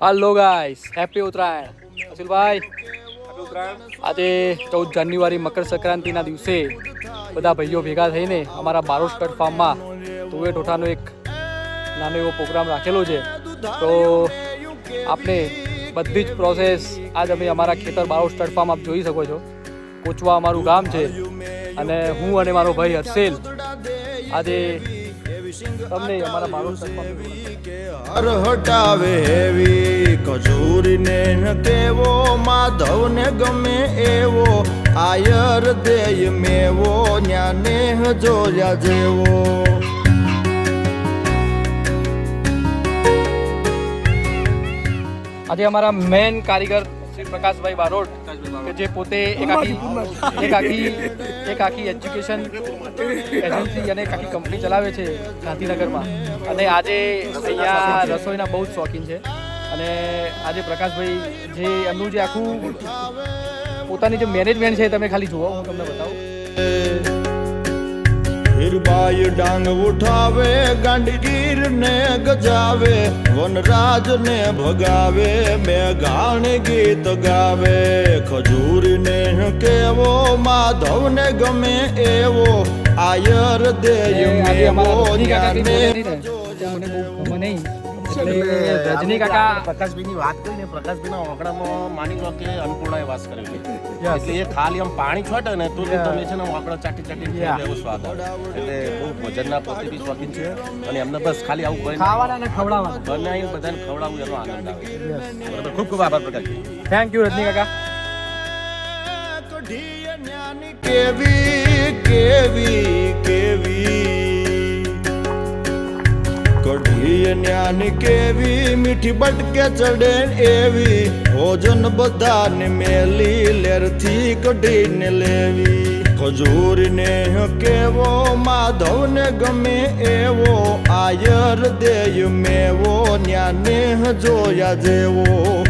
હાલો guys happy Uttarayan અશિલભાઈ આજે ચૌદ જાન્યુઆરી મકર સંક્રાંતિના દિવસે બધા ભાઈઓ ભેગા થઈને અમારા બારોટ કટ ફાર્મમાં તુવે ટોઠાનો એક નાનો એવો પ્રોગ્રામ રાખેલો છે. તો આપણે બધી જ પ્રોસેસ આજ અમે અમારા ખેતર બારોટ કટ ફાર્મ આપ જોઈ શકો છો. કોચવા અમારું ગામ છે. અને હું અને મારો ભાઈ હર્ષેલ આજે તમને અમારા બારોટ હર હટાવે હેવી કજૂરીને ન કેવો માધવને ગમે એવો આયર દેય મેવો ન્યાને જોયા જેવો. આજે અમારા મેન કારીગર શ્રી પ્રકાશભાઈ બારોટ કે જે પોતે એક આખી એક આખી એક આખી એજ્યુકેશન એજન્સી અને એક આખી કંપની ચલાવે છે ગાંધીનગરમાં. અને આજે અહીંયા રસોઈના બહુ જ શોખીન છે. અને આજે પ્રકાશભાઈ જે એમનું જે આખું પોતાની જે મેનેજમેન્ટ છે તમે ખાલી જુઓ હું તમને બતાવું. હીરબાઈ ડાંગ ઉઠાવે ગાંડગીર ને ગજાવે વનરાજ ને ભગાવે મેઘાણ ગીત ગાવે. ખજૂરી ને કેવો માધવ ને ગમે એવો આયર દેય મને રજની કાકા પ્રકાશભાઈની વાત કરીને પ્રકાશભાઈના ઓગણામાં માની લો કે અન્નપૂર્ણાએ વાસ કરેલી. એટલે એ ખાલી આમ પાણી છોટે ને તો તમે છે ને ઓગળો ચાટી ચાટી એવો સ્વાદ એટલે બહુ ભોજનના પોતે બી શોખીન છે. અને એમને બસ ખાલી આવું કરીને ખાવાના અને ખવડાવવાના. બનાવીને બધાને ખવડાવવું એનો આનંદ આવે. બરાબર. ખૂબ ખૂબ આભાર પ્રકાશભાઈ. થેન્ક યુ રજની કાકા કેવી કેવી કેવી? કઢી જ્ઞાન કેવી, મીઠી બટકે ચડે એવી. ભોજન બધાને મેલી, લેરથી કઢીને લેવી. ખજૂર ને કેવો, માધવને ગમે એવો. આયર દેય મેવો, ન્યાને જોયા જેવો.